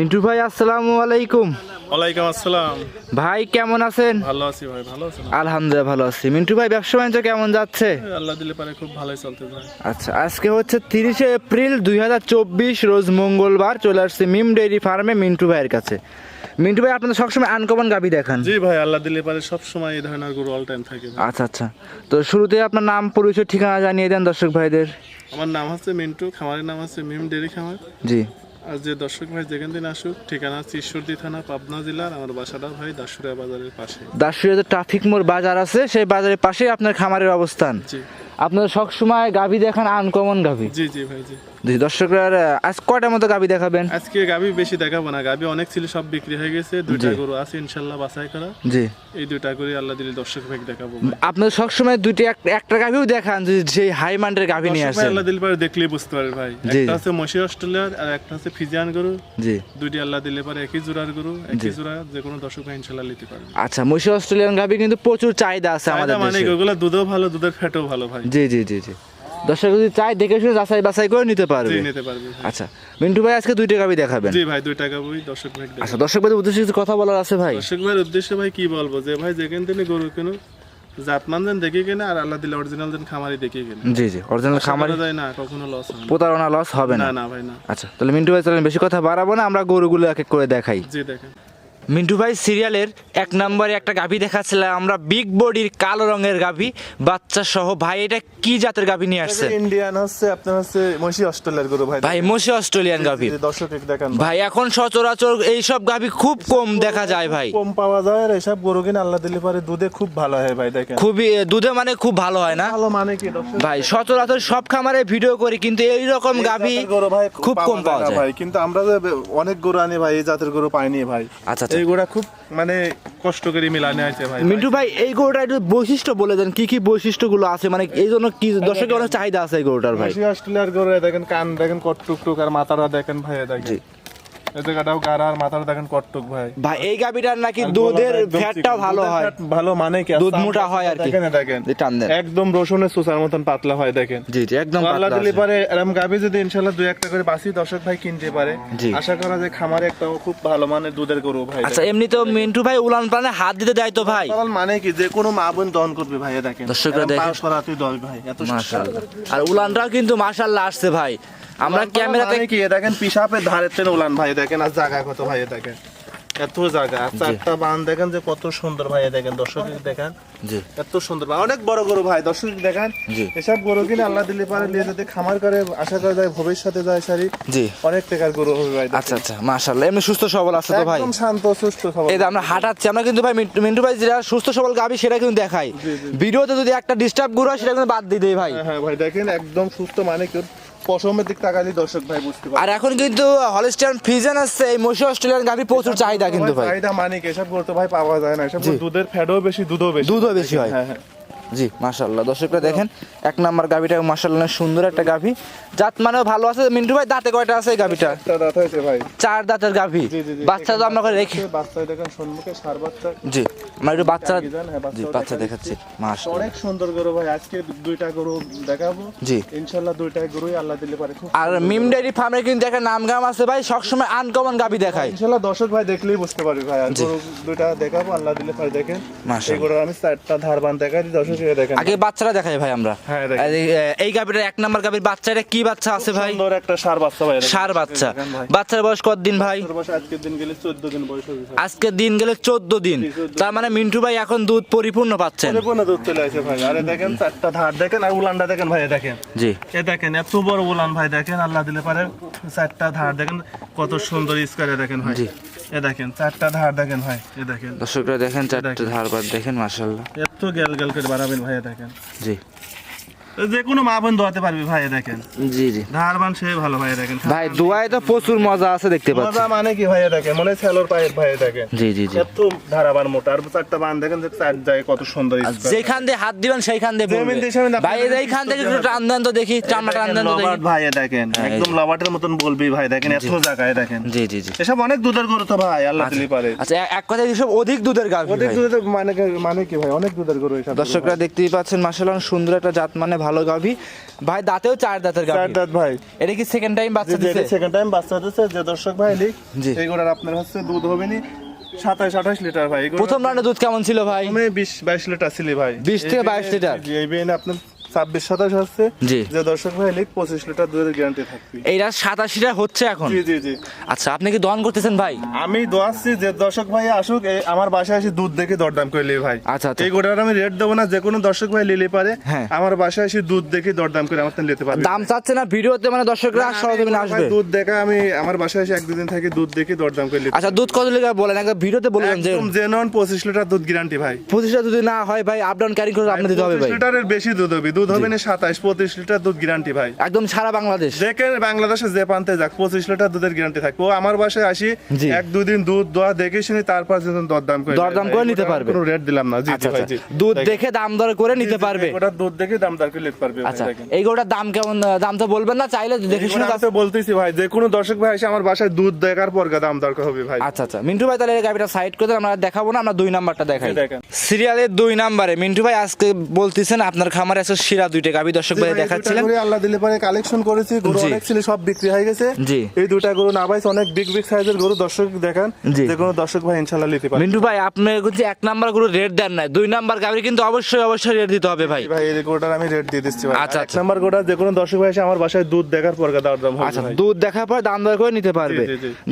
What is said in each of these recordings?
মিন্টু ভাই আসসালামু আলাইকুম। ওয়ালাইকুম আসসালাম। ভাই কেমন আছেন? ভালো আছি ভাই ভালো আছেন? আলহামদুলিল্লাহ ভালো আছি। মিন্টু ভাই ব্যবসা বাণিজ্য কেমন যাচ্ছে? আল্লাহ দিলে পারে খুব ভালোই চলতে ভাই। আচ্ছা আজকে হচ্ছে তিরিশে এপ্রিল দুই হাজার চব্বিশ রোজ মঙ্গলবার চলে আসছে মিম ডেইরি ফার্মে মিন্টু ভাইয়ের কাছে। মিন্টু ভাই আপনাদের সবসময় আনকমন গাবি দেখান। জি ভাই আল্লাহ দিলে পারে সব সময় এই ধরনের গরু অল টাইম থাকে আচ্ছা আচ্ছা। তো শুরুতে আপনার নাম পরিচয় ঠিকানা জানিয়ে দেন দর্শক ভাইদের। আমার নাম হচ্ছে মিন্টু খামারের নাম হচ্ছে মিম ডেরি খামার। জি। আর যে দর্শক ভাই যেখান দিন আসুক ঠিকানা ঈশ্বরদী থানা পাবনা জেলার আমার বাসাটা ভাই দাসুরিয়া বাজারের পাশে। দাসুরিয়া যে ট্রাফিক মোড় বাজার আছে সেই বাজারের পাশেই আপনার খামারের অবস্থান। জি। আপনারা সবসময় গাভি দেখান আনকমন গাভি। জি জি ভাই জি। জি দর্শকরা আজ কয়টার মতো গাভি দেখাবেন? আজকে গাবি বেশি দেখাবো না। গাবি অনেক ছিল সব বিক্রি হয়ে গেছে। দুইটা গরু আছে ইনশাল্লাহ বাছাই করা। জি। এই দুইটা করে আল্লাহ দিলে দর্শক ভাই। দেখাবো আপনার সবসময় এক- একটা গাভিও দেখান যে সেই হাই মান্ডের গাভি নিয়ে আসেন। আল্লাহ দিলে পারে দেখলেই বুঝতে পারে ভাই। একটা হচ্ছে মশি অস্ট্রেলিয়ার আর একটা হচ্ছে ফিজিয়ান গরু। জি। দুইটি আল্লাহ দিলে পারে একই জোড়ার গরু একই জোড়া যে কোনো দর্শক ভাই ইনশাল্লাহ নিতে পারবে। আচ্ছা মহিষ অস্ট্রেলিয়ান গাভি কিন্তু প্রচুর চাহিদা আছে আমাদের মানে ওগুলো দুধও ভালো দুধের ফ্যাটও ভালো ভাই। জি জি জি জি। দর্শক যদি চাই দেখে শুনে যাচাই বাছাই করে নিতে পারবে। নিতে পারবে আচ্ছা মিন্টু ভাই আজকে দুইটা গাভি দেখাবেন। জি ভাই দুই টাকা বই দর্শক ভাই আচ্ছা দর্শক ভাইদের উদ্দেশ্যে কিছু কথা বলার আছে ভাই? দর্শক ভাইয়ের উদ্দেশ্যে ভাই কি বলব? যে ভাই যেখান থেকে গরু কেন জাতমান যেন দেখে কেনে আর আল্লাহ দিলে অরিজিনাল যেন খামারি দেখে কেনে। জি জি অরিজিনাল খামার যায় না কখনো লস না। প্রতারণা লস হবে না। না না ভাই না। আচ্ছা তাহলে মিন্টু ভাই চলেন বেশি কথা বাড়াবো না আমরা গরুগুলো এক এক করে দেখাই। জি দেখেন। মিন্টু ভাই সিরিয়ালের এক নম্বরে একটা গাভি দেখাচ্ছিলাম আমরা বিগ বডির কালো রঙের গাভি বাচ্চা সহ। ভাই এটা কি জাতের গাভি নিয়ে আসছে? ইন্ডিয়ান হচ্ছে আপনার হচ্ছে মহিষী অস্ট্রেলিয়ার গরু ভাই। ভাই মসি অস্ট্রেলিয়ান গাভি। দর্শক দেখান ভাই। এখন সচরাচর এইসব গাভি খুব কম দেখা যায় ভাই। কম পাওয়া যায় আর এসব গরু কিনে আল্লাহ দিলে পারে দুধে খুব ভালো হয় ভাই দেখেন। খুবই দুধে মানে খুব ভালো হয় না? ভালো মানে কি দর্শক? ভাই সচরাচর সব খামারে ভিডিও করি কিন্তু এই রকম গাভি গরু ভাই খুব কম পাওয়া যায়। ভাই কিন্তু আমরা যে অনেক গরু আনি ভাই এই জাতের গরু পাইনি ভাই। আচ্ছা আচ্ছা। এই গোড়া খুব মানে কষ্ট করে মিলানে আছে ভাই। মিন্টু ভাই এই গরুটা একটু বৈশিষ্ট্য বলে দেন কি কি বৈশিষ্ট্যগুলো আছে? মানে এই জন্য কি দর্শকের অনেক চাহিদা আছে এই গরুটার ভাই? অস্ট্রেলিয়ার গরু দেখেন কান দেখেন কট টুক আর মাথাটা দেখেন ভাই দেখেন। জি। এই জায়গাটাও আর মাথাটা দেখেন কটটুক ভাই। ভাই এই গাভিটার নাকি দুধের গলাটা একদম ফ্যাটটাও চিকন। ভালো হয়। ভালো মানে কি? দুধ মোটা হয় আর কি। দেখেন দেখেন। যে টান দেন। একদম রসুনের সুসার মতন পাতলা হয় দেখেন। জি জি একদম পাতলা দিলে পারে এরকম গাবি যদি ইনশাল্লাহ দুই একটা করে বাসি দর্শক ভাই কিনতে পারে আশা করা যায় খামারে একটা খুব ভালো মানের দুধের গরু ভাই। আচ্ছা এমনি তো মিন্টু ভাই উলান প্রাণে হাত দিতে দেয় তো ভাই। মানে কি? যে কোনো মা বোন দহন করবে ভাই দেখেন। দর্শকরা দেখেন। পা সরাতেই দশ ভাই এত মাশাআল্লাহ। আর উলানটাও কিন্তু মাশাআল্লাহ আসছে ভাই। আমরা ক্যামেরাতে মানে কি দেখেন পিসাপের ধারের তেন উলান ভাই দেখেন আর জায়গা কত ভাই দেখেন। এত জায়গা চারটা বান দেখেন যে কত সুন্দর ভাই দেখেন দর্শক দেখেন এত সুন্দর ভাই অনেক বড় গরু ভাই দর্শক দেখেন এসব গরু কিনে আল্লাহ দিলে পারে নিয়ে যদি খামার করে আশা করা যায় ভবিষ্যতে যায় সারি জি। অনেক টাকার গরু হবে ভাই আচ্ছা আচ্ছা মাশাআল্লাহ এমনি সুস্থ সবল আছে তো ভাই। একদম শান্ত সুস্থ সবল। এই আমরা হাঁটাচ্ছি আমরা কিন্তু ভাই মিন্টু- ভাই যেটা সুস্থ সবল গাবি সেটা কিন্তু দেখাই। ভিডিওতে যদি একটা ডিস্টার্বগুলো হয় সেটা কিন্তু বাদ দিয়ে দেই ভাই। হ্যাঁ, হ্যাঁ ভাই দেখেন একদম সুস্থ মানে কি ওর পশমের দিক তাকালি দর্শক ভাই বুঝতে পারে আর এখন কিন্তু হলিস্টান ফিজেন আছে এই মশি অস্ট্রেলিয়ান গাভি প্রচুর চাহিদা কিন্তু ভাই চাহিদা মানে কি এসব করতে ভাই পাওয়া যায় না। এসব দুধের ফ্যাটও বেশি দুধও বেশি। দুধও বেশি হয়। হ্যাঁ হ্যাঁ। জি মাশাআল্লাহ। দর্শকরা দেখেন এক নাম্বার গাভিটা মাশাআল্লাহ সুন্দর একটা গাভি। জাত মানেও ভালো আছে। মিন্টু ভাই দাঁতে কয়টা আছে এই গাভিটা? দাঁত হয়েছে ভাই। চার দাঁতের গাভি। বাচ্চা তো আমরা রেখে বাচ্চা দেখেন সম্মুখে সার বাচ্চা। জি। আমরা একটু বাচ্চা জি বাচ্চা দেখাচ্ছি মাশাআল্লাহ অনেক সুন্দর গরু ভাই আজকে দুইটা গরু দেখাবো। জি। ইনশাল্লাহ দুইটা গরুই আল্লাহ দিলে পারে। খুব আর মিম ডেয়ারি ফার্মে কিন্তু একটা নাম গাম আছে ভাই সবসময় আনকমন গাভি দেখায়। ইনশাল্লাহ দর্শক ভাই দেখলেই বুঝতে পারবে ভাই আর গরু দুইটা দেখাবো আল্লাহ দিলে পারে। দেখেন। এই গরুর আমি চারটা ধারবান দেখাই দিই দর্শক দেখেন। আগে বাচ্চারা দেখাই ভাই আমরা। হ্যাঁ। এই- গাভিটার এক নাম্বার গাভির বাচ্চাটা কি বাচ্চা আছে ভাই? সুন্দর একটা সার বাচ্চা ভাই সার বাচ্চা। বাচ্চার বয়স কত দিন ভাই আজকের দিন গেলে চোদ্দ দিন বয়স দিন গেলে চোদ্দ দিন। তার মানে মিন্টু ভাই এখন দুধ পরিপূর্ণ পাচ্ছেন। পরিপূর্ণ দুধ চলে আসে ভাই। আরে দেখেন চারটা ধার দেখেন আর উলানটা দেখেন ভাই দেখেন। জি। এ দেখেন এত বড় উলান ভাই দেখেন আল্লাহ দিলে পারে চারটা ধার দেখেন কত সুন্দর স্কোয়ারে দেখেন ভাই। জি। এ দেখেন চারটা ধার দেখেন ভাই এ দেখেন। দর্শকরা দেখেন চারটা ধার ধারবার দেখেন মাশাআল্লাহ। এত গেল গেল করে বাড়াবেন ভাই দেখেন। জি। যে কোনো মা বোন দোয়াতে পারবি ভাই দেখেন। জি জি। ধার বান সে ভালো ভাই দেখেন। ভাই দোয়ায় তো প্রচুর মজা আছে দেখতে পাচ্ছি। মজা মানে কি ভাই দেখেন মনে ছেলোর ভাই দেখেন। জি জি জি। এত মোটা আর চারটা বান দেখেন যে চার যায় কত সুন্দর যেখান দিয়ে হাত দিবেন সেইখান দিয়ে ভাই এইখান থেকে একটু টান দেন তো দেখি চামড়া টান দেন তো দেখি। ভাই দেখেন একদম লবাটের মতন বলবি ভাই দেখেন এত জায়গায় দেখেন। জি জি জি। এসব অনেক দুধের গরু তো ভাই আল্লাহ দিলি পারে। আচ্ছা এক কথায় সব অধিক দুধের গাভী ভাই। দুধের মানে মানে কি ভাই অনেক দুধের গরু এসব দর্শকরা দেখতেই পাচ্ছেন মাসাল্লাহ সুন্দর একটা জাত মানে ভালো গাভী। ভাই দাঁতেও চার দাঁতের চার দাঁত ভাই। এটা কি সেকেন্ড টাইম বাচ্চা দিছে? সেকেন্ড টাইম বাচ্চা দিচ্ছে যে দর্শক ভাই লিখ জি। এইগুলোর আপনার হচ্ছে দুধ হবে নি সাতাশ আঠাশ লিটার ভাই প্রথম রানের দুধ কেমন ছিল ভাই? বিশ বাইশ লিটার ছিল ভাই। 20 থেকে বাইশ লিটার। এই আপনার ছাব্বিশ সাতাশ হচ্ছে জি। যে দর্শক ভাই লিখ পঁচিশ লিটার দুধের গ্যারান্টি থাকবে। এইটা সাতাশিটা হচ্ছে এখন? জি জি জি। আচ্ছা আপনি কি দহন করতেছেন ভাই? আমি দোয়াচ্ছি যে দর্শক ভাই আসুক এই আমার বাসায় এসে দুধ দেখে দরদাম করে নিবে ভাই। আচ্ছা, আচ্ছা। এই গোটার আমি রেট দেবো না যে কোনো দর্শক ভাই নিলে পারে। হ্যাঁ। আমার বাসায় এসে দুধ দেখে দরদাম করে আমার থেকে নিতে পারবে। দাম চাচ্ছে না ভিডিওতে মানে দর্শকরা আমি সরজমিনে ভাই আসবে। দুধ দেখা আমি আমার বাসায় এসে এক দুদিন থেকে দুধ দেখে দরদাম করে নিতে আচ্ছা দুধ কত লিটার বলেন? একবার ভিডিওতে বলবেন যে। একদম জেনন পঁচিশ লিটার দুধ গ্যারান্টি ভাই। পঁচিশটা যদি না হয় ভাই আপ ডাউন ক্যারি করে আপনি দিতে হবে 25 ভাই। লিটারের বেশি দুধ হবে। দুধ হবে না সাতাশ পঁচিশ লিটার দুধ গ্যারান্টি ভাই। একদম সারা বাংলাদেশ। দেখে বাংলাদেশে যে পান্তে যাক পঁচিশ লিটার দুধের গ্যারান্টি থাকবে। ও আমার বাসায় আসি। এক দুদিন দুধ দোয়া দেখে শুনি তারপর যেন দরদাম করে দরদাম করে নিতে পারবে। কোনো রেট দিলাম না। জি আচ্ছা ভাই। আচ্ছা জি দুধ দেখে দাম দর করে নিতে পারবে। ওটা দুধ দেখে দাম দর করে নিতে পারবে আচ্ছা এই গরুটার দাম কেমন দাম তো বলবেন না চাইলে দেখে শুনে আমি বলতেছি ভাই যে কোনো দর্শক ভাই এসে আমার বাসায় দুধ দেখার পর দাম দরকার হবে ভাই। আচ্ছা আচ্ছা। মিন্টু ভাই তাহলে এই গাড়িটা সাইড করে আমরা দেখাবো না আমরা দুই নাম্বারটা দেখাই। দেখেন। সিরিয়ালের দুই নাম্বারে। মিন্টু ভাই আজকে বলতেছেন আপনার খামারে আছে শিরা দুইটা গাবি দর্শক ভাই ভাই, গরু আল্লাহ দিলে পরে কালেকশন করেছি গরু অনেক ছিল সব বিক্রি হয়ে গেছে। জি। এই দুটা গরু না পাইছে অনেক বিগ বিগ সাইজের গরু দর্শক দেখান। যে কোনো দর্শক ভাই ইনশাল্লাহ নিতে পারে মিন্টু ভাই আপনি কিন্তু এক নাম্বার গরু রেট দেন নাই। দুই নাম্বার গাবি কিন্তু অবশ্যই অবশ্যই রেট দিতে হবে ভাই। ভাই এই গরুটার আমি রেট দিয়ে দিচ্ছি ভাই। আচ্ছা, এক আচ্ছা। নাম্বার গরুটা যে কোনো দর্শক ভাই এসে আমার বাসায় দুধ দেখার পর দাম হবে আচ্ছা দুধ দেখার পর দাম দর করে নিতে পারবে।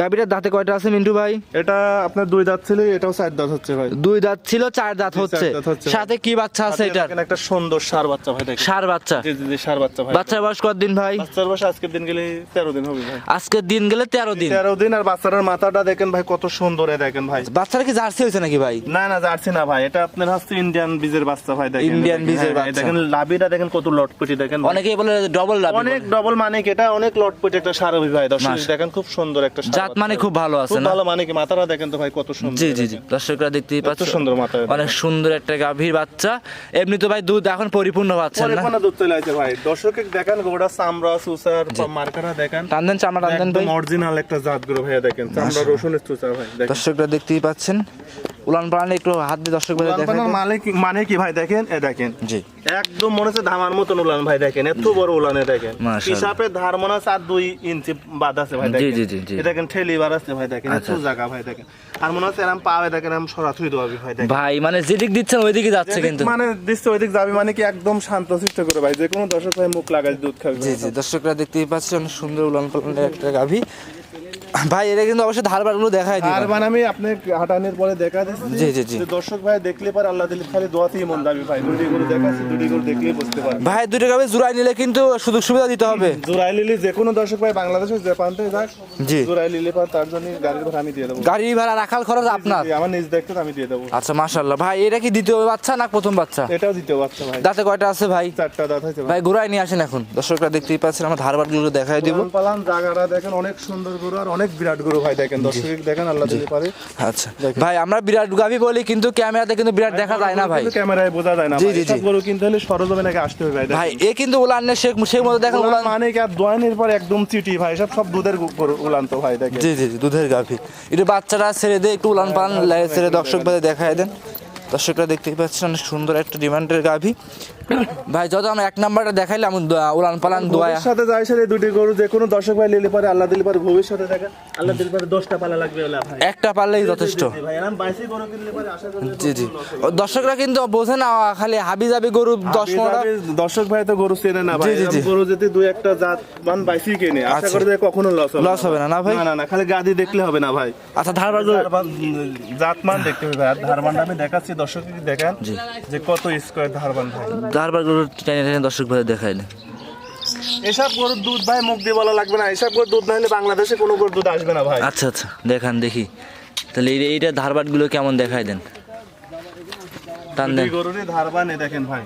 গাবিটার দাঁতে কয়টা আছে মিন্টু ভাই? এটা আপনার দুই দাঁত ছিল এটাও চার দাঁত হচ্ছে ভাই। দুই দাঁত ছিল চার দাঁত হচ্ছে। সাথে কি বাচ্চা আছে দেখেন একটা সুন্দর সার বাচ্চা ভাই। দেখেন সার বাচ্চা। জি জি জি সার বাচ্চা ভাই। বাচ্চার বয়স কতদিন ভাই? বাচ্চার বয়স আজকের দিন গেলে তেরো দিন হবে ভাই। আজকের দিন গেলে তেরো দিন। তেরো দিন আর বাচ্চাটার মাথাটা দেখেন ভাই কত সুন্দর এ দেখেন ভাই। বাচ্চারা কি জার্সি হয়েছে নাকি ভাই? না না জার্সি না ভাই এটা আপনার হচ্ছে ইন্ডিয়ান বীজের বাচ্চা ভাই দেখেন। ইন্ডিয়ান বীজের বাচ্চা। দেখেন লাভিটা দেখেন কত লটপটি দেখেন অনেকেই বলে ডবল লাভ অনেক ডবল মানে এটা অনেক লটপটি একটা সার হবে ভাই দর্শক দেখেন খুব সুন্দর একটা জাত মানে খুব ভালো আছে খুব না? ভালো মানে কি মাথাটা দেখেন তো ভাই কত সুন্দর জি জি জি। দর্শকরা দেখতেই সুন্দর মাথা অনেক সুন্দর একটা গাভীর বাচ্চা। এমনি তো ভাই দুধ এখন পরিপূর্ণ পাচ্ছেন দুধ চলে ভাই। দর্শকে দেখেন গোটা চামড়া সুসার মার্কারা দেখেন। চামড়া ভাই। অরিজিনাল একটা জাতগুলো ভাইয়া দেখেন। চামড়া সুসার ভাই দর্শকরা দেখতেই পাচ্ছেন। উলান পালান একটু হাত দিয়ে দর্শক ভাই দেখা উলান মানে কি মানে কি ভাই দেখেন? এ দেখেন। জি। একদম মনে হচ্ছে ধামার মতন উলান ভাই দেখেন। এত বড় উলানে দেখেন। হিসাবে ধার মনে হচ্ছে আর দুই ইঞ্চি বাদ আছে ভাই দেখেন। জি, জি, জি। দেখেন ঠেলি বার আছে ভাই দেখেন। এত আচ্ছা। জায়গা ভাই দেখেন। আর মনে হচ্ছে এরম পাবে দেখেন সরাসরি ভাই দেখেন। ভাই মানে যেদিক দিচ্ছেন ওইদিকে যাচ্ছে কিন্তু। মানে দিচ্ছে ওইদিক যাবি মানে কি একদম শান্ত শিষ্ট করে ভাই। যে কোনো দর্শক ভাই মুখ লাগাই দুধ খাবে জি জি দর্শকরা দেখতেই পাচ্ছেন সুন্দর উলান পালানের একটা গাভী। ভাই এটা কিন্তু অবশ্যই ধারবারগুলো দেখাই দিই আর মানে আমি আপনি হাঁটানোর পরে দেখা দিচ্ছি জি, জি, জি। দর্শক ভাই দেখলে পরে আল্লাহ দিলে খালি দোয়াতেই মন যাবে ভাই। দুটি করে দেখাচ্ছি দুটি করে দেখলেই বুঝতে পারবে। ভাই দুটো গাভী জোড়াই নিলে কিন্তু সুযোগ সুবিধা দিতে হবে। জোড়াই নিলে যে কোনো দর্শক ভাই বাংলাদেশের যে প্রান্তে যাক জি। জোড়াই নিলে পার তার জন্য গাড়ির ভাড়া আমি দিয়ে দেবো। গাড়ি ভাড়া রাখাল খরচ আপনার? আমার নিজ দেখতে আমি দিয়ে দেবো। আচ্ছা মাশাল্লাহ ভাই এটা কি দ্বিতীয় বাচ্চা না প্রথম বাচ্চা? এটাও দ্বিতীয় বাচ্চা ভাই। দাঁতে কয়টা আছে ভাই? চারটা দাঁত হয়েছে ভাই। ঘুরাই নিয়ে আসেন এখন। দর্শকরা দেখতেই পাচ্ছেন আমার ধারবারগুলো দেখাই দিব। পালান জায়গাটা দেখেন অনেক সুন্দর গরু আর অনেক বিরাট গরু ভাই দেখেন দর্শক দেখেন আল্লাহ দিলে পারে। আচ্ছা। ভাই আমরা বিরাট গাভী বলি কিন্তু ক্যামেরাতে কিন্তু বিরাট দেখা যায় না ভাই। ক্যামেরায় বোঝা যায় না জি, জি, গরু কিনতে হলে আসতে হবে ভাই ভাই এ কিন্তু উলান মতো দেখেন উলান মানে কি আর দোয়ানের পর একদম চিটি ভাই সব সব দুধের গরু উলান তো ভাই দেখেন। জি জি দুধের গাভী। একটু বাচ্চারা ছেড়ে দিয়ে একটু উলান পালান ছেড়ে দর্শক ভাই দেখায় দেন। দর্শকরা দেখতেই পাচ্ছেন অনেক সুন্দর একটা ডিমান্ডের গাভী। ভাই যত আমরা এক নাম্বারটা দেখাইলাম উলান পালান দোয়া ভবিষ্যতে যাই সাথে দুটি গরু যে কোনো দর্শক ভাই নিলে পারে আল্লাহ দিলে পারে ভবিষ্যতে দেখেন আল্লাহ দিলে পারে দশটা পালা লাগবে ভাই। একটা পারলেই যথেষ্ট। জি জি দর্শকরা কিন্তু বোঝে না খালি হাবি জাবি গরু দশ পনেরো দর্শক ভাই তো গরু চেনে না ভাই। গরু যদি দুই একটা জাত মান বাইশি কেনে আশা আচ্ছা। করি যে কখনো লস হবে লস হবে না না ভাই? না না খালি গাদি দেখলে হবে না ভাই। আচ্ছা ধারবার জাত মান দেখতে হবে আর ধারবানটা আমি দেখাচ্ছি দর্শক দেখেন যে কত স্কোয়ার ধারবান ভাই। ধারবার গরু টেনে টেনে দর্শক ভাই দেখাইলে। এসব গরুর দুধ ভাই মুখ দিয়ে বলা লাগবে না। এসব গরুর দুধ না হলে বাংলাদেশে কোনো গরুর দুধ আসবে না ভাই। আচ্ছা আচ্ছা দেখান দেখি। তাহলে এই এইটা ধারবাটগুলো কেমন দেখাই দেন? টান দেন। দুই গরুরই ধারবান এ দেখেন ভাই।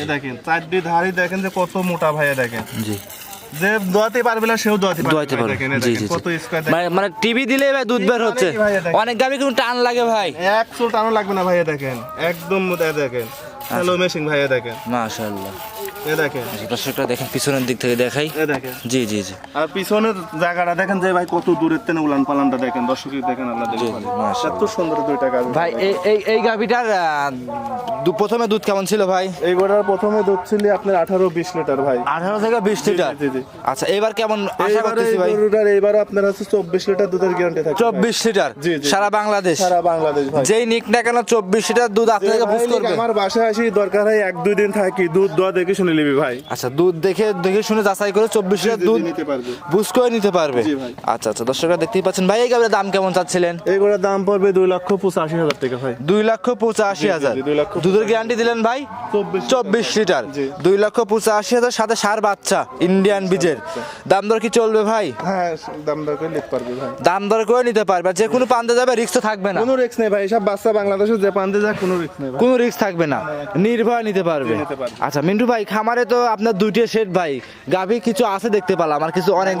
এ দেখেন চারটি ধারই দেখেন যে কত মোটা ভাই এ দেখেন। জি। যে দোয়াতে পারবে না সেও দোয়াতে পারবে দোয়াইতে ভাই পারো দেখেন, এ জি জি কত। স্কোয়ার মানে মানে টিভি দিলে ভাই দুধ বের হচ্ছে? অনেক গাবি কিন্তু টান লাগে ভাই। এক চুল টানো লাগবে না ভাই এ দেখেন। একদম এ দেখেন। হ্যালো মেশিং ভাইয়া দেখেন। মাশাআল্লাহ। এ দেখেন। দর্শকরা দেখেন পিছনের দিক থেকে দেখাই। এ দেখেন। জি জি জি। আর পিছনের জায়গাটা দেখেন যে ভাই কত দূরের তেনে উলান পালানটা দেখেন দর্শক দেখেন। আল্লাহ দিলে এত সুন্দর দুইটা গাছ ভাই এই এই এই গাভিটার প্রথমে দুধ কেমন ছিল ভাই? এই গোড়ার প্রথমে দুধ ছিল আপনার আঠারো বিশ লিটার ভাই। আঠারো থেকে বিশ লিটার? জি, জি। আচ্ছা এবার কেমন আশা করতেছি ভাই? গরুটার এইবার আপনার আছে চব্বিশ লিটার দুধের গ্যারান্টি থাকে চব্বিশ লিটার? জি, জি। সারা বাংলাদেশ? সারা বাংলাদেশ ভাই। যেই নিক না কেন চব্বিশ লিটার দুধ আপনাকে বুঝ করবে। আমার বাসায় আসি দরকার হয় এক দুই দিন থাকি দুধ দোয়া দেখে শুনে নিবি ভাই। আচ্ছা দুধ দেখে দেখে শুনে যাচাই করে চব্বিশ লিটার দুধ নিতে পারবে। বুঝ করে নিতে পারবে। জি, ভাই। আচ্ছা আচ্ছা দর্শকরা দেখতেই পাচ্ছেন। ভাই এই গাভির দাম কেমন চাচ্ছিলেন? এই গোড়ার দাম পড়বে দুই লক্ষ পঁচাশি হাজার টাকা ভাই। দুই লক্ষ পঁচাশি হাজার। দুই লক্ষ দুধের গ্যারান্টি দিলেন ভাই? চব্বিশ লিটার। দুই লক্ষ পঁচাশি হাজার সাথে সার বাচ্চা ইন্ডিয়ান বীজের দাম দর কি চলবে ভাই? হ্যাঁ দাম দর করে নিতে পারবে ভাই। দাম দর করে নিতে পারবে। যে কোনো পান্তে যাবে রিক্স তো থাকবে না। কোনো রিস্ক নেই ভাই সব বাচ্চা বাংলাদেশে যে পান্তে যায় কোনো রিস্ক নেই কোনো রিস্ক থাকবে না। নির্ভয় নিতে পারবে। আচ্ছা মিন্টু ভাই খামারে তো আপনার দুইটা শেড ভাই। গাভি কিছু আছে দেখতে পেলাম আর কিছু অনেক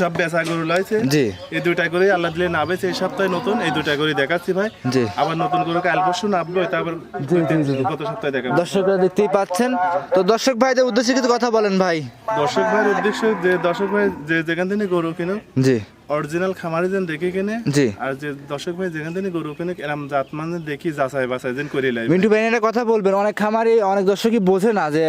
সব বেচা গরু লাইছে। জি। এই দুইটা করে আল্লাহ দিলে নাবে এই সপ্তাহে নতুন এই দুইটা করে দেখাচ্ছি ভাই। জি। আবার নতুন করে কাল পরশু নাবলো তারপর গত সপ্তাহে দেখাবো। দর্শকরা দেখতেই পাচ্ছেন। তো দর্শক ভাইদের উদ্দেশ্যে কিছু কথা বলেন ভাই। দর্শক ভাইয়ের উদ্দেশ্য যে দর্শক ভাই যে যেখান থেকে গরু কিনো জি। অরিজিনাল খামারি যেন দেখে কিনে জি। আর যে দর্শক ভাই যেখান থেকে গরু কিনে এরম জাত মানে দেখি যাচাই বাছাই যেন করে লাই মিন্টু ভাই একটা কথা বলবেন অনেক খামারি অনেক দর্শকই বোঝে না যে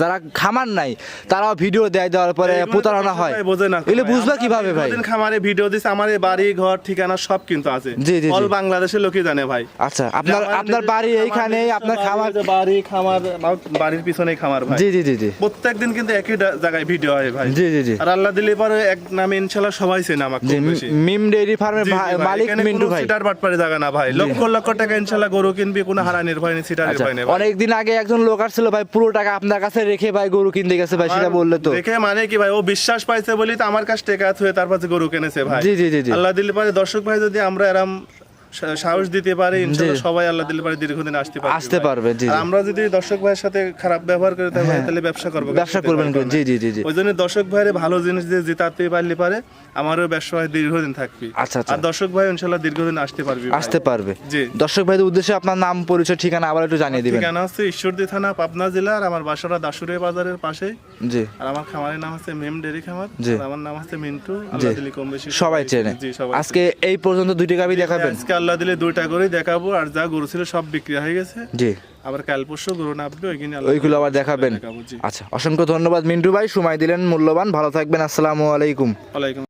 যারা খামার নাই তারাও ভিডিও দেয় দেওয়ার পরে প্রতারণা হয়। বোঝে না এগুলো বুঝবা কীভাবে ভাই? দিন খামারে ভিডিও দিছে আমার বাড়ি ঘর ঠিকানা সব কিন্তু আছে। জি, জি। অল বাংলাদেশের লোকই জানে ভাই। আচ্ছা আপনার আপনার বাড়ি আমার এইখানে আপনার খামার বাড়ি খামার বাড়ির পিছনেই খামার ভাই। জি জি জি জি। প্রত্যেক কিন্তু একই ডা- জায়গায় ভিডিও হয় ভাই। জি জি জি। আর আল্লাহ দিলে পরে এক নামে ইনশাল্লাহ সবাই চেনে আমাকে জি কম বেশি। মিম ডেইরি ফার্মের জি, জি ভাই, মালিক মিন্টু ভাই। সিটার বাটপারে জায়গা না ভাই। লক্ষ লক্ষ টাকা ইনশাল্লাহ গরু কিনবি কোনো হারানির ভয় নেই সিটারের আচ্ছা ভয় নেই আগে একজন লোক আসছিল ভাই পুরো টাকা আপনার কাছে রেখে ভাই গরু কিনতে গেছে ভাই সেটা বললে তো। দেখে মানে কি ভাই ও বিশ্বাস পাইছে বলি তো আমার কাছে টেকা তারপর গরু কিনেছে ভাই। জি, জি। আল্লাহ দিলে পারে দর্শক ভাই যদি আমরা এরম সা- সাহস দিতে পারি ইনশাআল্লাহ সবাই আল্লাহ দিলে পারে দীর্ঘদিন আসতে পারবে আসতে পারবে, জি, আমরা যদি দর্শক ভাইয়ের সাথে খারাপ ব্যবহার করি তাহলে তাহলে ব্যবসা করব। ব্যবসা করবেন জি জি জি ওই জন্য দর্শক ভাইয়ের ভালো জিনিস দিয়ে জিতাতে পারলে পারে আমারও ব্যবসা হয় দীর্ঘদিন থাকবে। আচ্ছা, আচ্ছা। আর দর্শক ভাই ইনশাল্লাহ দীর্ঘদিন আসতে পারবে আসতে পারবে। জি। দর্শক ভাইদের উদ্দেশ্যে আপনার নাম পরিচয় ঠিকানা আবার একটু জানিয়ে দিবেন। ঠিকানা হচ্ছে ঈশ্বরদী থানা পাবনা জেলা আর আমার বাসাটা দাসুরিয়া বাজারের পাশে। জি। আর আমার খামারের নাম হচ্ছে মেম ডেরি খামার। আর আমার নাম হচ্ছে মিন্টু। আল্লাহ দিলে কম বেশি সবাই চেনে। জি সবাই আজকে এই পর্যন্ত দুইটা গাবি দেখাবেন। আজকে আল্লাহ দিলে দুইটা করে দেখাবো আর যা গরু ছিল সব বিক্রি হয়ে গেছে। জি। আবার কাল পরশু গরু নামবে ওইখানে ওইগুলো আবার দেখাবেন। আচ্ছা অসংখ্য ধন্যবাদ মিন্টু ভাই সময় দিলেন মূল্যবান ভালো থাকবেন আসসালামু আলাইকুম। ওয়ালাইকুম